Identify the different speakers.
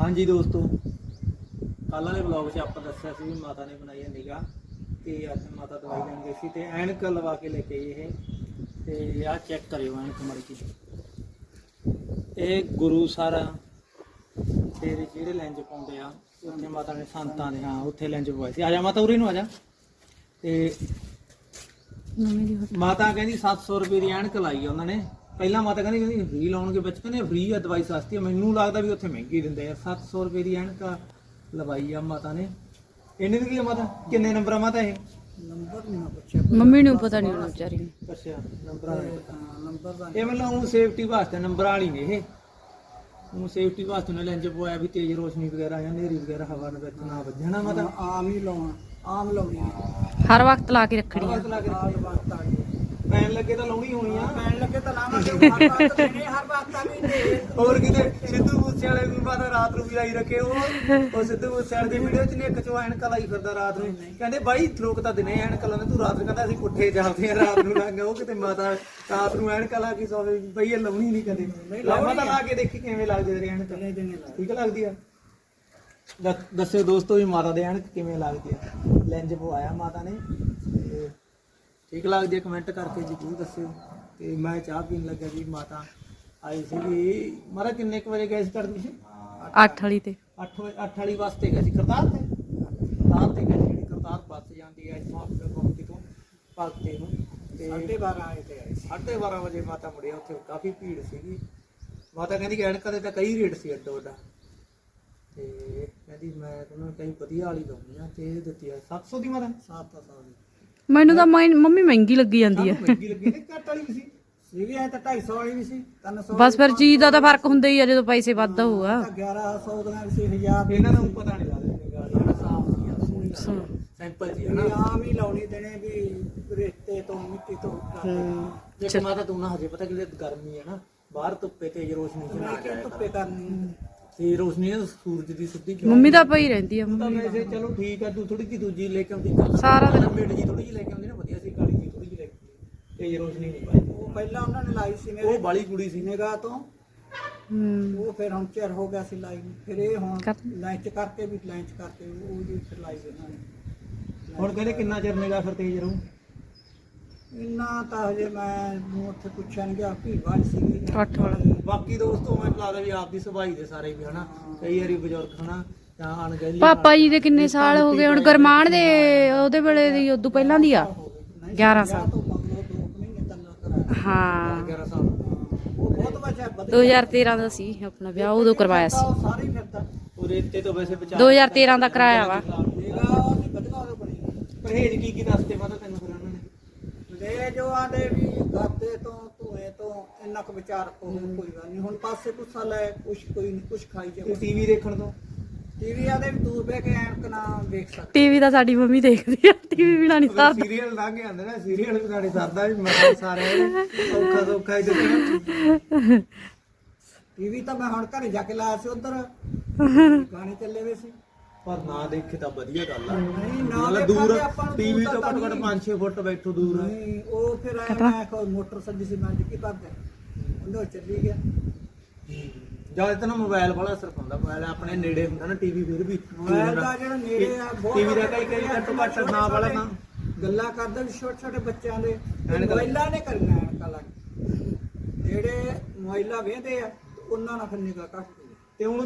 Speaker 1: ਹਾਂਜੀ ਦੋਸਤੋ ਕੱਲ ਵਾਲੇ ਵਲੌਗ 'ਚ ਆਪਾਂ ਦੱਸਿਆ ਸੀ ਵੀ ਮਾਤਾ ਨੇ ਬਣਾਈ ਹੈ ਨਿਗਾਹ ਤੇ ਅੱਜ ਮਾਤਾ ਦਵਾਈ ਲੈਣ ਗਈ ਸੀ ਤੇ ਐਨਕ ਲਵਾ ਕੇ ਲੈ ਕੇ ਆਈ ਇਹ। ਤੇ ਆਹ ਚੈੱਕ ਕਰਿਓ ਐਨਕ ਮੜੀ ਜੀ। ਇਹ ਗੁਰੂ ਸਾਰਾ ਤੇ ਜਿਹੜੇ ਲੈਂਜ ਪਾਉਂਦੇ ਆ ਉੱਥੇ ਮਾਤਾ ਨੇ ਸੰਤਾਂ ਦੇ ਹਾਂ ਉੱਥੇ ਲੈਂਜ ਪਵਾਏ ਸੀ। ਆ ਜਾ ਮਾਤਾ ਉਰੇ ਨੂੰ ਆ ਜਾ। ਤੇ ਮਾਤਾ ਕਹਿੰਦੀ 700 ਰੁਪਏ ਦੀ ਐਨਕ ਲਾਈ ਉਹਨਾਂ ਨੇ। ਪਹਿਲਾਂ ਮਾਤਾ ਕਹਿੰਦੀ ਕਹਿੰਦੀ ਫ੍ਰੀ ਲਾਉਣਗੇ ਵਿੱਚ ਕਹਿੰਦੇ ਫ੍ਰੀ ਆ ਦਵਾਈ ਸਸਤੀ ਆ। ਮੈਨੂੰ ਲੱਗਦਾ ਵੀ ਉੱਥੇ ਮਹਿੰਗੀ ਦਿੰਦੇ ਆ 700 ਰੁਪਏ ਦੀ ਐਨਕ ਲਵਾਈ ਆ ਮਾਤਾ ਨੇ। ਇਹਨੇ ਦੀ ਕੀ ਆ ਮਾਤਾ? ਕਿੰਨੇ ਨੰਬਰ ਆ ਮਾਤਾ ਇਹ? ਨੰਬਰ ਨਹੀਂ ਪੁੱਛਿਆ
Speaker 2: ਮੰਮੀ ਨੂੰ ਪਤਾ ਨਹੀਂ ਉਹਨਾਂ ਵਿਚਾਰੀ ਨੂੰ।
Speaker 1: ਅੱਛਾ ਨੰਬਰਾਂ ਦਾ ਨੰਬਰ ਦਾ ਇਹ ਮਤਲਬ ਉਹ ਸੇਫਟੀ ਵਾਸਤੇ ਨੰਬਰ ਵਾਲੀ ਨੇ ਇਹ। ਉਹ ਸੇਫਟੀ ਵਾਸਤੇ ਨੇ ਲੈਂਜ ਪਵਾਇਆ ਵੀ ਤੇਜ਼ ਰੋਸ਼ਨੀ ਵਗੈਰਾ ਜਾਂ ਹਨੇਰੀ ਵਗੈਰਾ ਹਵਾ ਦੇ ਵਿੱਚ ਨਾ ਵੱਜਣਾ ਮਾਤਾ। ਆਮ ਹੀ ਲਾਉਣਾ ਆਮ ਲਾਉਣੀ
Speaker 2: ਹਰ ਵਕਤ ਲਾ ਕੇ ਰੱਖਣੀ ਆ।
Speaker 1: ਪੈਣ ਲੱਗੇ ਤਾਂ ਲਾਉਣੀ ਹੋਣੀ ਆ।
Speaker 3: ਪੈਣ ਲੱਗੇ ਤਾਂ ਲਾਵਾਂਗੇ। ਹਰ ਵਕਤ ਦੇਣੇ ਹਰ ਵਕਤ ਆ ਵੀ ਦੇ
Speaker 1: ਹੋਰ ਕਿਤੇ ਸਿੱਧੂ ਮੂਸੇ ਵਾਲੇ ਵੀ ਮਾਤਾ ਰਾਤ ਨੂੰ ਵੀ ਲਾਈ ਰੱਖੇ ਉਹ। ਉਹ ਸਿੱਧੂ ਮੂਸੇ ਵਾਲੇ ਦੀ ਵੀਡੀਓ ਚ ਨੇ ਇੱਕ ਚੋ ਐਨਕਾਂ ਲਾਈ ਫਿਰਦਾ ਰਾਤ ਨੂੰ। ਕਹਿੰਦੇ ਬਾਈ ਲੋਕ ਤਾਂ ਦਿਨੇ ਐਨਕਾਂ ਲਾਉਂਦੇ ਤੂੰ ਰਾਤ ਨੂੰ ਕਹਿੰਦਾ ਅਸੀਂ ਪੁੱਠੇ ਚੱਲਦੇ ਆ ਰਾਤ ਨੂੰ ਲੰਘ ਉਹ ਕਿਤੇ ਮਾਤਾ ਰਾਤ ਨੂੰ ਐਨਕਾਂ ਲਾ ਕੇ ਸੋਵੇ। ਬਈ ਇਹ ਲਾਉਣੀ ਨਹੀਂ ਕਦੇ। ਮਾਤਾ ਲਾ ਕੇ ਦੇਖੀ ਕਿਵੇਂ ਲੱਗਦੀ ਤੇਰੀ ਐਨਕ। ਠੀਕ ਲੱਗਦੀ ਆ? ਦੱਸ- ਦੱਸਿਓ ਦੋਸਤੋ ਵੀ ਮਾਤਾ ਦੇ ਐਨਕ ਕਿਵੇਂ ਲੱਗਦੀ ਆ? ਲੈਂਜ ਪਵਾਇਆ ਮਾਤਾ ਨੇ। ਤੇ ਠੀਕ ਲੱਗਦੀ ਹੈ ਕਮੈਂਟ ਕਰਕੇ ਜ਼ਰੂਰ ਦੱਸਿਓ। ਤੇ ਮੈਂ ਚਾਹ ਪੀਣ ਲੱਗਾ ਜੀ ਮਾਤਾ ਆਈ ਸੀਗੀ। ਮਾਰਾ ਕਿੰਨੇ ਕੁ ਵਜੇ ਗਏ ਸੀ ਤੁਹਾਡੇ ਤੁਸੀਂ?
Speaker 2: 8 ਵਾਲੀ ਤੇ।
Speaker 1: 8 ਵਜੇ 8 ਵਾਲੀ ਬੱਸ ਤੇ ਗਏ ਸੀ ਕਰਤਾਰ ਤੇ? ਕਰਤਾਰ ਤੇ ਗਏ ਸੀ ਜਿਹੜੀ ਕਰਤਾਰ ਬੱਸ ਜਾਂਦੀ ਹੈ ਇੱਥੋਂ ਆਪਣੇ ਗੁੰਮਟੀ ਤੋਂ ਭਗਤੇ ਨੂੰ। ਤੇ
Speaker 3: 12 ਆਏ ਤੇ ਆਏ ਸੀ।
Speaker 1: 12:30 ਵਜੇ ਮਾਤਾ ਮੁੜਿਆ ਉੱਥੇ ਕਾਫੀ ਭੀੜ ਸੀਗੀ। ਮਾਤਾ ਕਹਿੰਦੀ ਕਿ ਐਨਕਾਂ ਦੇ ਤਾਂ ਕਈ ਰੇਟ ਸੀ ਅੱਡੋ ਅੱਡਾ। ਤੇ ਕਹਿੰਦੀ ਮੈਂ ਉਹਨਾਂ ਨੂੰ ਕਈ ਵਧੀਆ ਵਾਲੀ ਲਾਉਣੀ ਆ ਤੇ ਇਹ ਦਿੱਤੀ ਆ। 700 ਦੀ ਮਾਤਾ? 700 ਦੀ।
Speaker 2: ਮੈਨੂੰ ਤਾਂ ਮਾਈ- ਮੰਮੀ ਮਹਿੰਗੀ ਲੱਗੀ ਜਾਂਦੀ ਆ।
Speaker 1: ਸਾਨੂੰ ਮਹਿੰਗੀ ਲੱਗੀ ਤੇ ਘੱਟ ਵਾਲੀ ਵੀ ਸੀ।
Speaker 3: ਸੀਗੀ ਐ ਤਾਂ 250 ਵਾਲੀ ਵੀ ਸੀ 300
Speaker 2: ਬਸ ਫਿਰ ਚੀਜ਼ ਦਾ ਤਾਂ ਫ਼ਰਕ ਹੁੰਦਾ ਹੀ ਆ ਜਦੋਂ ਪੈਸੇ ਵੱਧ ਹੋਊਗਾ।
Speaker 3: 1100 ਦੀਆਂ ਵੀ ਸੀ 1000
Speaker 1: ਇਹਨਾਂ ਨੂੰ ਪਤਾ ਨਹੀਂ ਲੱਗਦਾ ਗਾੜੀ ਨਾ ਸਾਫ਼ ਸੀ ਆ ਸੋਹਣੀ ਸਿੰਪਲ ਜੀ ਹੈ।
Speaker 3: ਵੀ
Speaker 1: ਨਾ।
Speaker 3: ਆਮ ਹੀ ਲਾਉਣੀ ਦੇਣੇ ਵੀ ਰੇਤੇ ਤੋਂ ਮਿੱਟੀ ਤੋਂ
Speaker 2: ਹੂੰ।
Speaker 1: ਜੇ ਮਾਤਾ ਤੂੰ ਨਾ ਹਜੇ ਪਤਾ ਕਿ ਗਰਮੀ ਹੈ ਨਾ ਬਾਹਰ ਧੁੱਪੇ ਤੇਜ਼ ਰੋਸ਼ਨੀ ਚ ਨਾ
Speaker 3: ਮੈਂ ਕਿ
Speaker 1: ਜਾਇਆ ਕਰ।
Speaker 3: ਧੁੱਪੇ ਕਰਨੀ।
Speaker 1: ਤੇ ਰੋਸ਼ਨੀ ਨਾ ਸੂਰਜ ਦੀ ਸਿੱਧੀ ਕਿਉਂ
Speaker 2: ਮੰਮੀ ਤਾਂ ਪਈ ਰਹਿੰਦੀ ਆ
Speaker 1: ਤੂੰ ਤਾਂ
Speaker 2: ਮੰਮੀ
Speaker 1: ਵੈਸੇ ਚਲੋ ਠੀਕ ਆ ਤੂੰ ਥੋੜੀ ਜਿਹੀ ਦੂਜੀ ਲੈ ਕੇ ਆਉਂਦੀ ਕੱਲ੍ਹ
Speaker 2: ਸਾਰਾ ਦਿਨ।
Speaker 1: ਲੰਬੇੜ ਜੀ ਥੋੜੀ ਜਿਹੀ ਲੈ ਕੇ ਆਉਂਦੀ ਨਾ ਵਧੀਆ ਸੀ ਕਾਲੀ ਜੀ ਥੋੜੀ ਜਿਹੀ ਲੈ ਕੇ ਆਉਂਦੀ। ਤੇਜ਼ ਰੋਸ਼ਨੀ ਨਹੀਂ ਪਾਈ
Speaker 3: ਉਹ ਪਹਿਲਾਂ ਉਹਨਾਂ ਨੇ ਲਾਈ ਸੀ
Speaker 1: ਉਹ
Speaker 3: ਮੇਰੇ
Speaker 1: ਬਾਲੀ ਕੁੜੀ ਸੀ
Speaker 3: ਨਿਗਾਹ ਤੋਂ
Speaker 2: ਹੂੰ
Speaker 3: ਉਹ ਫਿਰ ਹੁਣ ਚਿਰ ਹੋ ਗਿਆ ਸੀ ਲਾਈ ਨੂੰ। ਫਿਰ ਇਹ ਹੁਣ
Speaker 2: ਕਰ-
Speaker 3: ਲੰਚ ਕਰਕੇ ਵੀ ਲੰਚ ਕਰਕੇ ਉਹ ਜੀ ਫਿਰ ਲਾਈ ਇਹਨਾਂ ਨੇ
Speaker 1: ਹੁਣ ਕਹਿੰਦੇ ਕਿੰਨਾ ਚਿਰ ਨਿਗਾ ਫਿਰ ਤੇਜ਼ ਰਹੂ
Speaker 3: ਇੰਨਾ ਤਾਂ ਹਜੇ ਮੈਂ ਨੂੰ ਉੱਥੇ ਪੁੱਛਿਆ ਨਹੀਂ ਗਿਆ ਭੀੜ ਵਾਲੀ ਸੀਗੀ।
Speaker 2: ਅੱਠ ਵਾਲਾ।
Speaker 1: ਬਾਕੀ ਦੋਸਤੋ ਮੈਨੂੰ ਲੱਗਦਾ ਵੀ ਆਪ ਦੀ ਸੁਭਾਈ ਦੇ ਸਾਰੇ ਵੀ ਹਨਾ? ਕਈ ਵਾਰੀ ਬਜ਼ੁਰਗ ਹਨਾ? ਅਣਗਹਿਲੀ
Speaker 2: ਪਾਪਾ ਜੀ ਦੇ ਕਿੰਨੇ ਸਾਲ ਹੋ ਗਏ ਹੁਣ ਗਰਮਾਨ ਦੇ ਉਹਦੇ ਵੇਲੇ ਦੀ ਉਦੋਂ ਪਹਿਲਾਂ ਦੀ ਆ। 11 ਸਾਲ। ਹਾਂ।
Speaker 1: 11 ਸਾਲ।
Speaker 3: ਉਹ ਬਹੁਤ ਵਜਾ ਬਦਲ
Speaker 2: 2013 ਦਾ ਸੀ ਆਪਣਾ ਵਿਆਹ ਉਦੋਂ ਕਰਵਾਇਆ ਸੀ।
Speaker 3: ਸਾਰੇ ਫਿਰਦਾ
Speaker 1: ਉਹ ਰੇਤੇ ਤੋਂ ਵੈਸੇ ਬਚਾ
Speaker 2: 2013 ਦਾ ਕਰਾਇਆ ਵਾ।
Speaker 1: ਪਰਹੇਜ ਕੀ ਕੀ ਦੱਸਦੇ ਨੇ
Speaker 3: ਲੈ ਜੋ ਆਂਦੇ ਵੀ ਗਾਤੇ ਤੋਂ ਧੂਏ ਤੋਂ ਇੰਨਾ ਕੁ ਵਿਚਾਰ ਕੋ ਕੋਈ ਗੱਲ ਨਹੀਂ। ਹੁਣ ਪਾਸੇ ਕੁੱਸਾ ਲੈ ਕੁਛ ਕੋਈ ਨਹੀਂ ਕੁਛ ਖਾਈ
Speaker 1: ਤੇ
Speaker 3: ਜਾ
Speaker 1: ਟੀਵੀ ਦੇਖਣ ਤੋਂ?
Speaker 3: ਟੀਵੀ ਆਦੇ ਵੀ ਦੂਰ ਬਹਿ ਕੇ ਐਨਕ ਨਾ ਵੇਖ ਸਕ
Speaker 2: ਟੀਵੀ ਤਾਂ ਸਾਡੀ ਮੰਮੀ ਦੇਖਦੀ ਆ ਟੀਵੀ ਬਿਨਾ ਨਹੀਂ ਸਰਦਾ।
Speaker 1: ਸੀਰੀਅਲ ਲੰਘ ਜਾਂਦੇ ਨਾ ਸੀਰੀਅਲ ਵੀ ਸਾਡੇ ਸਰਦਾ ਵੀ ਮੈਂ ਸਾਰਿਆਂ ਨੂੰ। ਔਖਾ ਸੌਖਾ ਹੀ ਦੇਖਣਾ।
Speaker 3: ਟੀਵੀ ਤਾਂ ਮੈਂ ਹੁਣ ਘਰੇ ਜਾ ਕੇ ਲਾਇਆ ਸੀ ਉਧਰ। ਗਾਣੇ ਚੱਲੇ ਵੇ ਸੀ।
Speaker 1: ਪਰ ਨਾ ਦੇਖੇ ਤਾਂ ਵਧੀਆ ਗੱਲ ਆ।
Speaker 3: ਨਹੀਂ ਨਾ
Speaker 1: ਮਤਲਬ ਦੂਰ ਟੀਵੀ ਤੋਂ ਘੱਟ ਘੱਟ
Speaker 3: ਨਹੀਂ।
Speaker 1: 5-6 ਫੁੱਟ ਬੈਠੋ ਦੂਰ।
Speaker 3: ਨਹੀਂ ਉਹ ਫਿਰ ਐਂ ਮੈਂ ਕੋ ਮੋਟਰ ਸੱਜੀ ਸੀ ਮੈਂ ਕੀ ਕਰਦੇ ਉਹਦੇ ਵਿੱਚ ਚੱਲੀ ਗਿਆ।
Speaker 1: ਜ਼ਿਆਦਾ ਤਾਂ ਨਾ ਮੋਬਾਈਲ ਵਾਲਾ ਅਸਰ ਪਾਉਂਦਾ। ਮੋਬਾਈਲ ਆਪਣੇ ਨੇੜੇ ਹੁੰਦਾ ਨਾ ਟੀਵੀ ਫਿਰ ਵੀ।
Speaker 3: ਮੋਬਾਈਲ ਦਾ ਜਿਹੜਾ ਨੇੜੇ ਆ ਬਹੁਤ
Speaker 1: ਟੀਵੀ ਦਾ ਕਈ ਕਈ ਘੱਟੋ ਘੱਟ ਨਾ ਵਾਲਾ ਨਾ
Speaker 3: ਗੱਲਾਂ ਕਰਦੇ ਵੀ ਛੋਟੇ ਛੋਟੇ ਬੱਚਿਆਂ ਦੇ। ਮੋਬਾਈਲਾਂ ਨੇ ਕਰਨਾ ਐਨਕਾਂ ਲੱਗ ਜਿਹੜੇ ਮੋਬਾਈਲਾਂ ਵੇਖਦੇ ਆ ਉਹਨਾਂ ਨਾਲ ਫਿਰ ਨਿਗਾਹ ਘੱਟ ਹੁੰਦੀ।
Speaker 1: ਤੇ ਹੁਣ